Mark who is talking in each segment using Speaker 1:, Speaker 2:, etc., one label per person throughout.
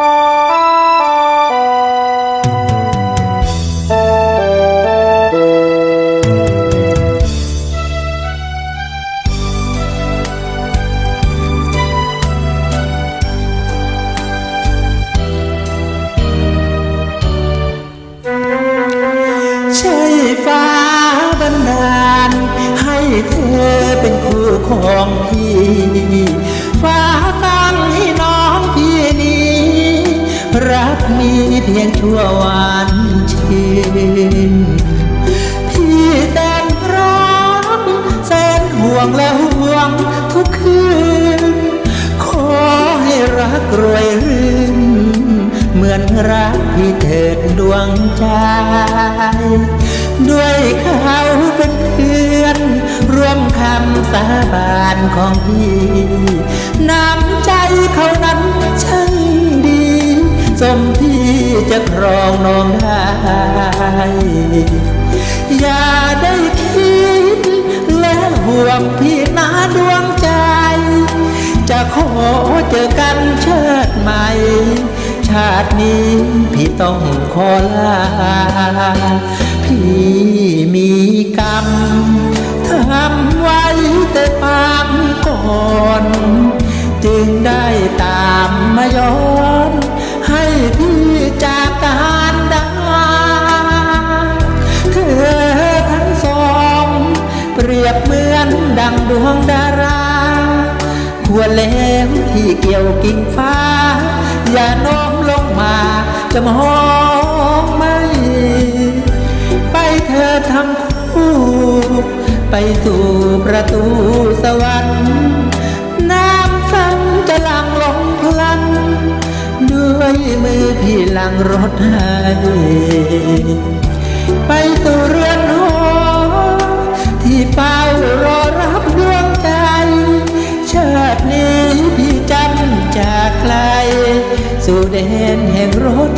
Speaker 1: ใช่ฟ้าบันดาล ให้เธอเป็นคู่ของพี่ พียงชั่ววันชื่นพี่แต่งรักแสนห่วงและห่วงทุกคืน ขอให้รักรวยรื่น เหมือนรักพี่เถิดดวงใจ ด้วยเขาเป็นเพื่อน ร่วมคำสาบานของพี่น้ำใจเขานั้นช่างดีสมที่ จะครองน้องได้อย่าได้คิด และห่วงพี่นาดวงใจ จะขอเจอกันเชิดใหม่ ชาตินี้พี่ต้องขอลา พี่มีกรรมทำไว้แต่ปางก่อน จึงได้ตามมาย้อน เปรียบเหมือนดังดวงดาราควรแล้วที่เกี่ยวกิ่งฟ้า อย่าโน้มลงมาจะมองไม่ ไปเธอทั้งคู่ ไปสู่ประตูสวรรค์ น้ำฟังจะลังลงพลัน ด้วยมือพี่หลังรถให้ นแห่งรถ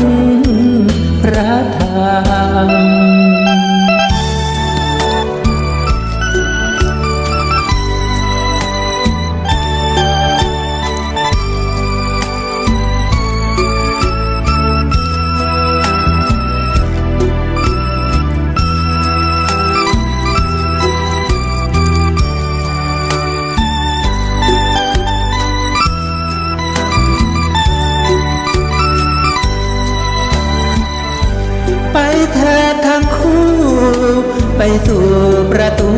Speaker 1: พระธรรม ธอทั้งคู่ ไปสู่ประตู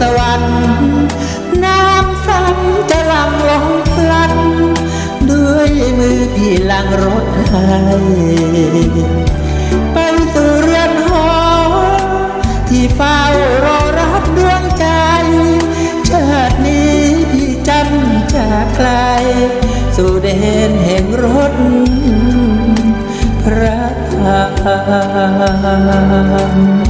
Speaker 1: สวรรค์ น้ำซ้ำจะลังลงพลัน ด้วยมือพี่ลังรถให้ไปสู่เรือนหอ ที่เฝ้ารอรับดวงใจ ชาตินี้พี่จำจากไกลสู่แดนแห่งรถพระธ รรม